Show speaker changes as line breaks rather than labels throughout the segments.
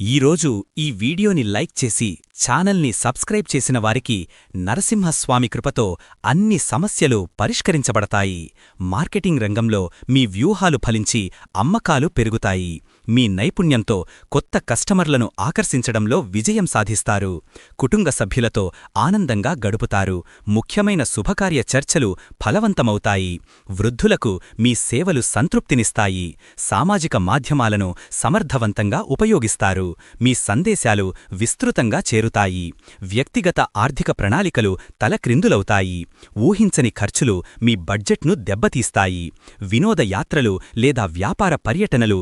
ఈరోజు ఈ వీడియోని లైక్ చేసి ఛానల్ని సబ్స్క్రైబ్ చేసిన వారికి నరసింహస్వామి కృపతో అన్ని సమస్యలు పరిష్కరించబడతాయి. మార్కెటింగ్ రంగంలో మీ వ్యూహాలు ఫలించి అమ్మకాలు పెరుగుతాయి. మీ నైపుణ్యంతో కొత్త కస్టమర్లను ఆకర్షించడంలో విజయం సాధిస్తారు. కుటుంబ సభ్యులతో ఆనందంగా గడుపుతారు. ముఖ్యమైన శుభకార్య చర్చలు ఫలవంతమవుతాయి. వృద్ధులకు మీ సేవలు సంతృప్తినిస్తాయి. సామాజిక మాధ్యమాలను సమర్థవంతంగా ఉపయోగిస్తారు. మీ సందేశాలు విస్తృతంగా చేరుతాయి. వ్యక్తిగత ఆర్థిక ప్రణాళికలు తలక్రిందులవుతాయి. ఊహించని ఖర్చులు మీ బడ్జెట్ను దెబ్బతీస్తాయి. వినోద యాత్రలు లేదా వ్యాపార పర్యటనలు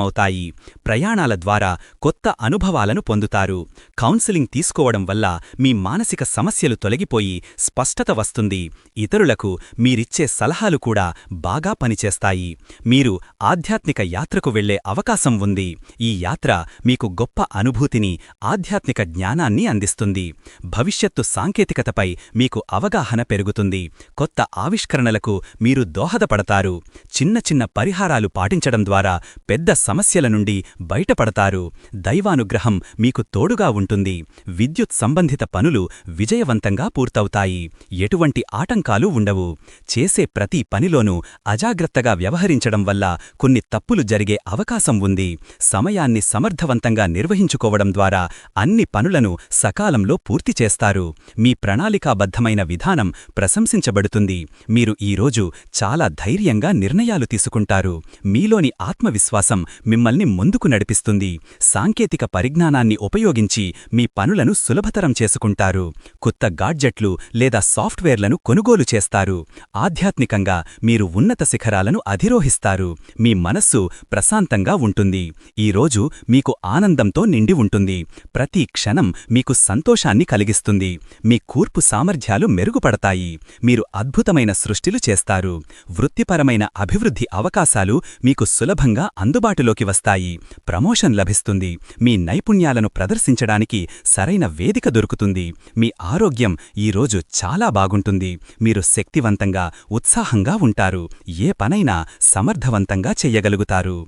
ఫలవంతమవుతాయి ప్రయాణాల ద్వారా కొత్త అనుభవాలను పొందుతారు. కౌన్సిలింగ్ తీసుకోవడం వల్ల మీ మానసిక సమస్యలు తొలగిపోయి స్పష్టత వస్తుంది. ఇతరులకు మీరిచ్చే సలహాలు కూడా బాగా పనిచేస్తాయి. మీరు ఆధ్యాత్మిక యాత్రకు వెళ్ళే అవకాశం ఉంది. ఈ యాత్ర మీకు గొప్ప అనుభూతిని ఆధ్యాత్మిక జ్ఞానాన్ని అందిస్తుంది. భవిష్యత్తు సాంకేతికతపై మీకు అవగాహన పెరుగుతుంది. కొత్త ఆవిష్కరణలకు మీరు దోహదపడతారు. చిన్న చిన్న పరిహారాలు పాటించడం ద్వారా పెద్ద సమస్యల నుండి బయటపడతారు. దైవానుగ్రహం మీకు తోడుగా ఉంటుంది. విద్యుత్ సంబంధిత పనులు విజయవంతంగా పూర్తవుతాయి. ఎటువంటి ఆటంకాలు ఉండవు. చేసే ప్రతి పనిలోనూ అజాగ్రత్తగా వ్యవహరించడం వల్ల కొన్ని తప్పులు జరిగే అవకాశం ఉంది. సమయాన్ని సమర్థవంతంగా నిర్వహించుకోవడం ద్వారా అన్ని పనులను సకాలంలో పూర్తి చేస్తారు. మీ ప్రణాళికాబద్ధమైన విధానం ప్రశంసించబడుతుంది. మీరు ఈరోజు చాలా ధైర్యంగా నిర్ణయాలు తీసుకుంటారు. మీలోని ఆత్మవిశ్వాసం మిమ్మల్ని ముందుకు నడిపిస్తుంది. సాంకేతిక పరిజ్ఞానాన్ని ఉపయోగించి మీ పనులను సులభతరం చేసుకుంటారు. కొత్త గాడ్జెట్లు లేదా సాఫ్ట్వేర్లను కొనుగోలు చేస్తారు. ఆధ్యాత్మికంగా మీరు ఉన్నత శిఖరాలను అధిరోహిస్తారు. మీ మనస్సు ప్రశాంతంగా ఉంటుంది. ఈరోజు మీకు ఆనందంతో నిండి ఉంటుంది. ప్రతి క్షణం మీకు సంతోషాన్ని కలిగిస్తుంది. మీ కూర్పు సామర్థ్యాలు మెరుగుపడతాయి. మీరు అద్భుతమైన సృష్టిలు చేస్తారు. వృత్తిపరమైన అభివృద్ధి అవకాశాలు మీకు సులభంగా అందుబాటులో అందుబాటులోకి వస్తాయి. ప్రమోషన్ లభిస్తుంది. మీ నైపుణ్యాలను ప్రదర్శించడానికి సరైన వేదిక దొరుకుతుంది. మీ ఆరోగ్యం ఈరోజు చాలా బాగుంటుంది. మీరు శక్తివంతంగా ఉత్సాహంగా ఉంటారు. ఏ పనైనా సమర్థవంతంగా చెయ్యగలుగుతారు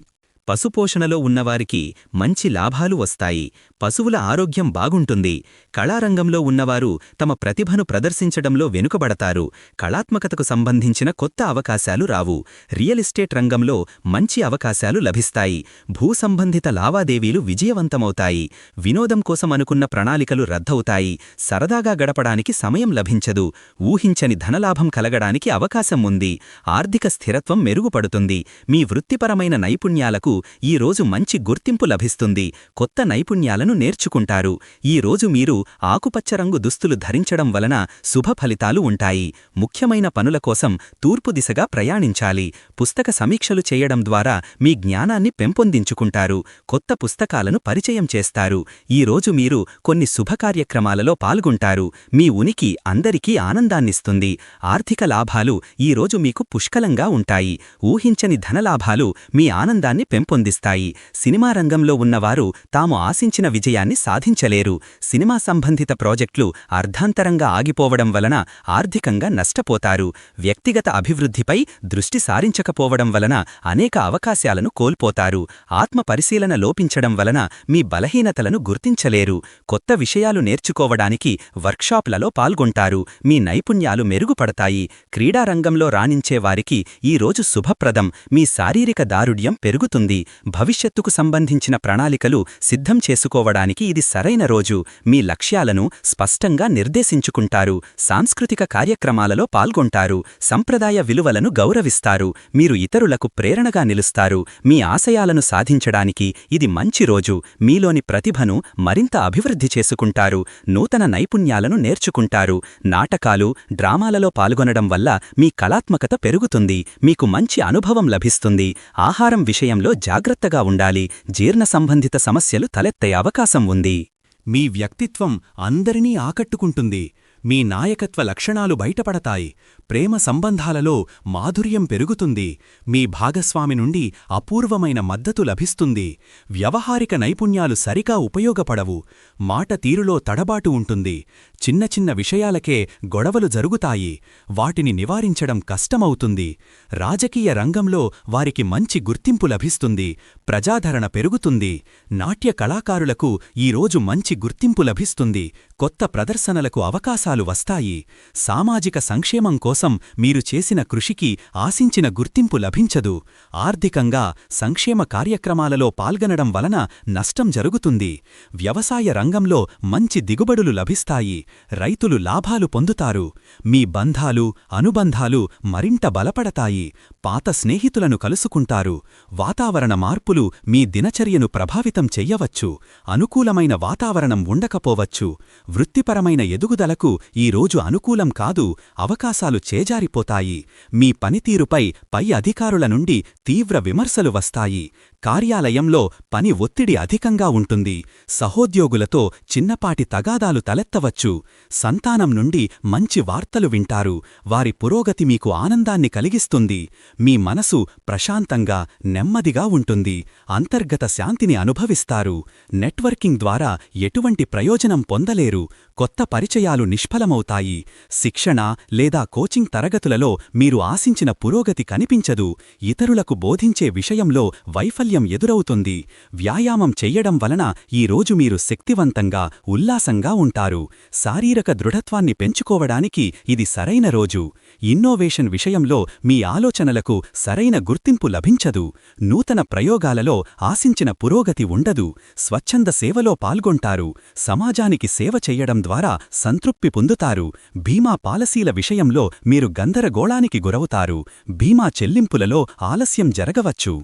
పశుపోషణలో ఉన్నవారికి మంచి లాభాలు వస్తాయి. పశువుల ఆరోగ్యం బాగుంటుంది. కళారంగంలో ఉన్నవారు తమ ప్రతిభను ప్రదర్శించడంలో వెనుకబడతారు. కళాత్మకతకు సంబంధించిన కొత్త అవకాశాలు రావు. రియల్ ఎస్టేట్ రంగంలో మంచి అవకాశాలు లభిస్తాయి. భూసంబంధిత లావాదేవీలు విజయవంతమవుతాయి. వినోదం కోసం అనుకున్న ప్రణాళికలు రద్దవుతాయి. సరదాగా గడపడానికి సమయం లభించదు. ఊహించని ధనలాభం కలగడానికి అవకాశం ఉంది. ఆర్థిక స్థిరత్వం మెరుగుపడుతుంది. మీ వృత్తిపరమైన నైపుణ్యాలకు ఈ రోజు మంచి గుర్తింపు లభిస్తుంది. కొత్త నైపుణ్యాలను నేర్చుకుంటారు. ఈ రోజు మీరు ఆకుపచ్చ రంగు దుస్తులు ధరించడం వలన శుభ ఫలితాలు ఉంటాయి. ముఖ్యమైన పనుల కోసం తూర్పు దిశగా ప్రయాణించాలి. పుస్తక సమీక్షలు చేయడం ద్వారా మీ జ్ఞానాన్ని పెంపొందించుకుంటారు. కొత్త పుస్తకాలను పరిచయం చేస్తారు. ఈ రోజు మీరు కొన్ని శుభకార్యక్రమాలలో పాల్గొంటారు. మీ ఉనికి అందరికీ ఆనందాన్నిస్తుంది. ఆర్థిక లాభాలు ఈ రోజు మీకు పుష్కలంగా ఉంటాయి. ఊహించని ధనలాభాలు మీ ఆనందాన్ని పెంపొందిస్తాయి సినిమా రంగంలో ఉన్నవారు తాము ఆశించిన విజయాన్ని సాధించలేరు. సినిమా సంబంధిత ప్రాజెక్టులు అర్ధాంతరంగా ఆగిపోవడం వలన ఆర్థికంగా నష్టపోతారు. వ్యక్తిగత అభివృద్ధిపై దృష్టి సారించకపోవడం వలన అనేక అవకాశాలను కోల్పోతారు. ఆత్మ పరిశీలన లోపించడం వలన మీ బలహీనతలను గుర్తించలేరు. కొత్త విషయాలు నేర్చుకోవడానికి వర్క్షాప్లలో పాల్గొంటారు. మీ నైపుణ్యాలు మెరుగుపడతాయి. క్రీడారంగంలో రాణించేవారికి ఈరోజు ఈ రోజు శుభప్రదం. మీ శారీరక దారుఢ్యం పెరుగుతుంది. భవిష్యత్తుకు సంబంధించిన ప్రణాళికలు సిద్ధం చేసుకోవడానికి ఇది సరైన రోజు. మీ లక్ష్యాలను స్పష్టంగా నిర్దేశించుకుంటారు. సాంస్కృతిక కార్యక్రమాలలో పాల్గొంటారు. సంప్రదాయ విలువలను గౌరవిస్తారు. మీరు ఇతరులకు ప్రేరణగా నిలుస్తారు. మీ ఆశయాలను సాధించడానికి ఇది మంచి రోజు. మీలోని ప్రతిభను మరింత అభివృద్ధి చేసుకుంటారు. నూతన నైపుణ్యాలను నేర్చుకుంటారు. నాటకాలు డ్రామాలలో పాల్గొనడం వల్ల మీ కళాత్మకత పెరుగుతుంది. మీకు మంచి అనుభవం లభిస్తుంది. ఆహారం విషయంలో జాగ్రత్తగా ఉండాలి. జీర్ణ సంబంధిత సమస్యలు తలెత్తే అవకాశం ఉంది.
మీ వ్యక్తిత్వం అందరినీ ఆకట్టుకుంటుంది. మీ నాయకత్వ లక్షణాలు బయటపడతాయి. ప్రేమ సంబంధాలలో మాధుర్యం పెరుగుతుంది. మీ భాగస్వామి నుండి అపూర్వమైన మద్దతు లభిస్తుంది. వ్యవహారిక నైపుణ్యాలు సరిగా ఉపయోగపడవు. మాట తీరులో తడబాటు ఉంటుంది. చిన్న చిన్న విషయాలకే గొడవలు జరుగుతాయి. వాటిని నివారించడం కష్టమవుతుంది. రాజకీయ రంగంలో వారికి మంచి గుర్తింపు లభిస్తుంది. ప్రజాదరణ పెరుగుతుంది. నాట్య కళాకారులకు ఈరోజు మంచి గుర్తింపు లభిస్తుంది. కొత్త ప్రదర్శనలకు అవకాశాలు వస్తాయి. సామాజిక సంక్షేమం కోసం మీరు చేసిన కృషికి ఆశించిన గుర్తింపు లభించదు. ఆర్థికంగా సంక్షేమ కార్యక్రమాలలో పాల్గొనడం వలన నష్టం జరుగుతుంది. వ్యవసాయ రంగంలో మంచి దిగుబడులు లభిస్తాయి. రైతులు లాభాలు పొందుతారు. మీ బంధాలు అనుబంధాలు మరింత బలపడతాయి. పాత స్నేహితులను కలుసుకుంటారు. వాతావరణ మార్పులు మీ దినచర్యను ప్రభావితం చెయ్యవచ్చు. అనుకూలమైన వాతావరణం ఉండకపోవచ్చు. వృత్తిపరమైన ఎదుగుదలకు ఈరోజు అనుకూలం కాదు అవకాశాలు చేజారిపోతాయి. మీ పనితీరుపై పై అధికారుల నుండి తీవ్ర విమర్శలు వస్తాయి. కార్యాలయంలో పని ఒత్తిడి అధికంగా ఉంటుంది. సహోద్యోగులతో చిన్నపాటి తగాదాలు తలెత్తవచ్చు. సంతానం నుండి మంచి వార్తలు వింటారు. వారి పురోగతి మీకు ఆనందాన్ని కలిగిస్తుంది. మీ మనసు ప్రశాంతంగా నెమ్మదిగా ఉంటుంది. అంతర్గత శాంతిని అనుభవిస్తారు. నెట్వర్కింగ్ ద్వారా ఎటువంటి ప్రయోజనం పొందలేరు. కొత్త పరిచయాలు నిష్ఫలమవుతాయి. శిక్షణ లేదా కోచింగ్ తరగతులలో మీరు ఆశించిన పురోగతి కనిపించదు. ఇతరులకు బోధించే విషయంలో వైఫల్యం ఎదురవుతుంది. వ్యాయామం చెయ్యడం వలన ఈరోజు మీరు శక్తివంతంగా ఉల్లాసంగా ఉంటారు. శారీరక దృఢత్వాన్ని పెంచుకోవడానికి ఇది సరైన రోజు. ఇన్నోవేషన్ విషయంలో మీ ఆలోచనలకు సరైన గుర్తింపు లభించదు. నూతన ప్రయోగాలలో ఆశించిన పురోగతి ఉండదు. స్వచ్ఛంద సేవలో పాల్గొంటారు. సమాజానికి సేవ చెయ్యడం ద్వారా సంతృప్తి పొందుతారు. బీమా పాలసీల విషయంలో మీరు గందరగోళానికి గురవుతారు. బీమా చెల్లింపులలో ఆలస్యం జరగవచ్చు.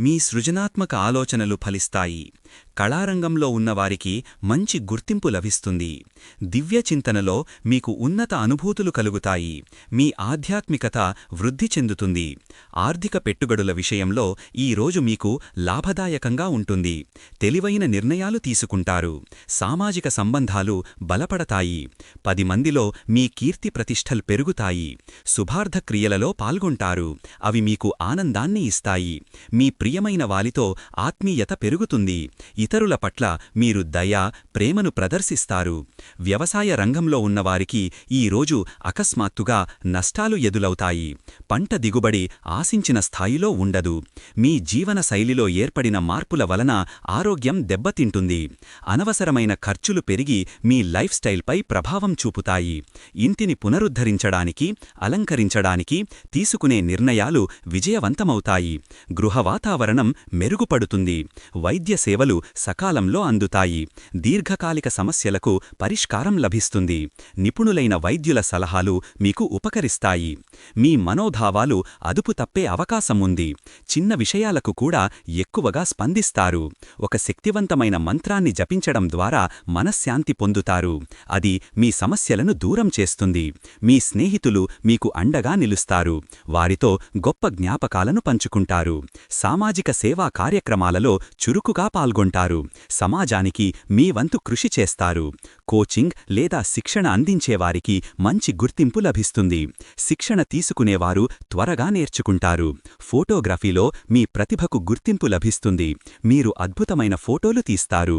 మీ సృజనాత్మక ఆలోచనలు ఫలిస్తాయి. కళారంగంలో ఉన్నవారికి మంచి గుర్తింపు లభిస్తుంది. దివ్య చింతనలో మీకు ఉన్నత అనుభూతులు కలుగుతాయి. మీ ఆధ్యాత్మికత వృద్ధి చెందుతుంది. ఆర్థిక పెట్టుబడుల విషయంలో ఈ రోజు మీకు లాభదాయకంగా ఉంటుంది. తెలివైన నిర్ణయాలు తీసుకుంటారు. సామాజిక సంబంధాలు బలపడతాయి. పది మందిలో మీ కీర్తి ప్రతిష్టలు పెరుగుతాయి. శుభార్థక్రియలలో పాల్గొంటారు. అవి మీకు ఆనందాన్ని ఇస్తాయి. మీ ప్రియమైన వాలితో ఆత్మీయత పెరుగుతుంది. ఇతరుల పట్ల మీరు దయ ప్రేమను ప్రదర్శిస్తారు. వ్యవసాయ రంగంలో ఉన్నవారికి ఈ రోజు అకస్మాత్తుగా నష్టాలు ఎదులవుతాయి. పంట దిగుబడి ఆశించిన స్థాయిలో ఉండదు. మీ జీవన శైలిలో ఏర్పడిన మార్పుల వలన ఆరోగ్యం దెబ్బతింటుంది. అనవసరమైన ఖర్చులు పెరిగి మీ లైఫ్ స్టైల్పై ప్రభావం చూపుతాయి. ఇంటిని పునరుద్ధరించడానికి అలంకరించడానికి తీసుకునే నిర్ణయాలు విజయవంతమవుతాయి. గృహవాత వాతావరణం మెరుగుపడుతుంది. వైద్య సేవలు సకాలంలో అందుతాయి. దీర్ఘకాలిక సమస్యలకు పరిష్కారం లభిస్తుంది. నిపుణులైన వైద్యుల సలహాలు మీకు ఉపకరిస్తాయి. మీ మనోభావాలు అదుపు తప్పే అవకాశం ఉంది చిన్న విషయాలకు కూడా ఎక్కువగా స్పందిస్తారు. ఒక శక్తివంతమైన మంత్రాన్ని జపించడం ద్వారా మనశ్శాంతి పొందుతారు. అది మీ సమస్యలను దూరం చేస్తుంది. మీ స్నేహితులు మీకు అండగా నిలుస్తారు. వారితో గొప్ప జ్ఞాపకాలను పంచుకుంటారు. సామా సామాజిక సేవా కార్యక్రమాలలో చురుకుగా పాల్గొంటారు. సమాజానికి మీ వంతు కృషి చేస్తారు. కోచింగ్ లేదా శిక్షణ అందించేవారికి మంచి గుర్తింపు లభిస్తుంది. శిక్షణ తీసుకునేవారు త్వరగా నేర్చుకుంటారు. ఫోటోగ్రఫీలో మీ ప్రతిభకు గుర్తింపు లభిస్తుంది. మీరు అద్భుతమైన ఫోటోలు తీస్తారు.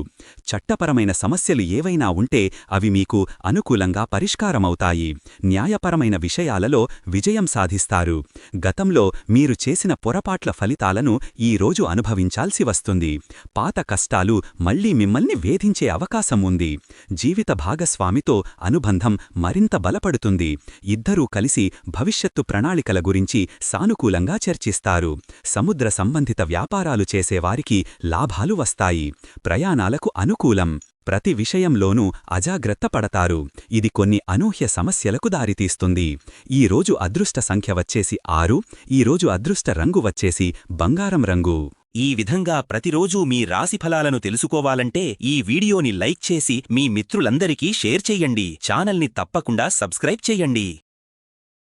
చట్టపరమైన సమస్యలు ఏవైనా ఉంటే అవి మీకు అనుకూలంగా పరిష్కారమవుతాయి. న్యాయపరమైన విషయాలలో విజయం సాధిస్తారు. గతంలో మీరు చేసిన పొరపాట్ల ఫలితాలను ఈ రోజు అనుభవించాల్సి వస్తుంది. పాత కష్టాలు మళ్ళీ మిమ్మల్ని వేధించే అవకాశం ఉంది. జీవిత భాగస్వామితో అనుబంధం మరింత బలపడుతుంది. ఇద్దరూ కలిసి భవిష్యత్తు ప్రణాళికల గురించి సానుకూలంగా చర్చిస్తారు. సముద్ర సంబంధిత వ్యాపారాలు చేసేవారికి లాభాలు వస్తాయి. ప్రయాణాలకు అనుకూలం. ప్రతి విషయంలోనూ అజాగ్రత్త పడతారు. ఇది కొన్ని అనూహ్య సమస్యలకు దారితీస్తుంది. ఈ రోజు అదృష్ట సంఖ్య వచ్చేసి ఆరు ఈ రోజు అదృష్ట రంగు వచ్చేసి బంగారం రంగు.
ఈ విధంగా ప్రతిరోజూ మీ రాశిఫలాలను తెలుసుకోవాలంటే ఈ వీడియోని లైక్ చేసి మీ మిత్రులందరికీ షేర్ చెయ్యండి ఛానల్ని తప్పకుండా సబ్స్క్రైబ్ చెయ్యండి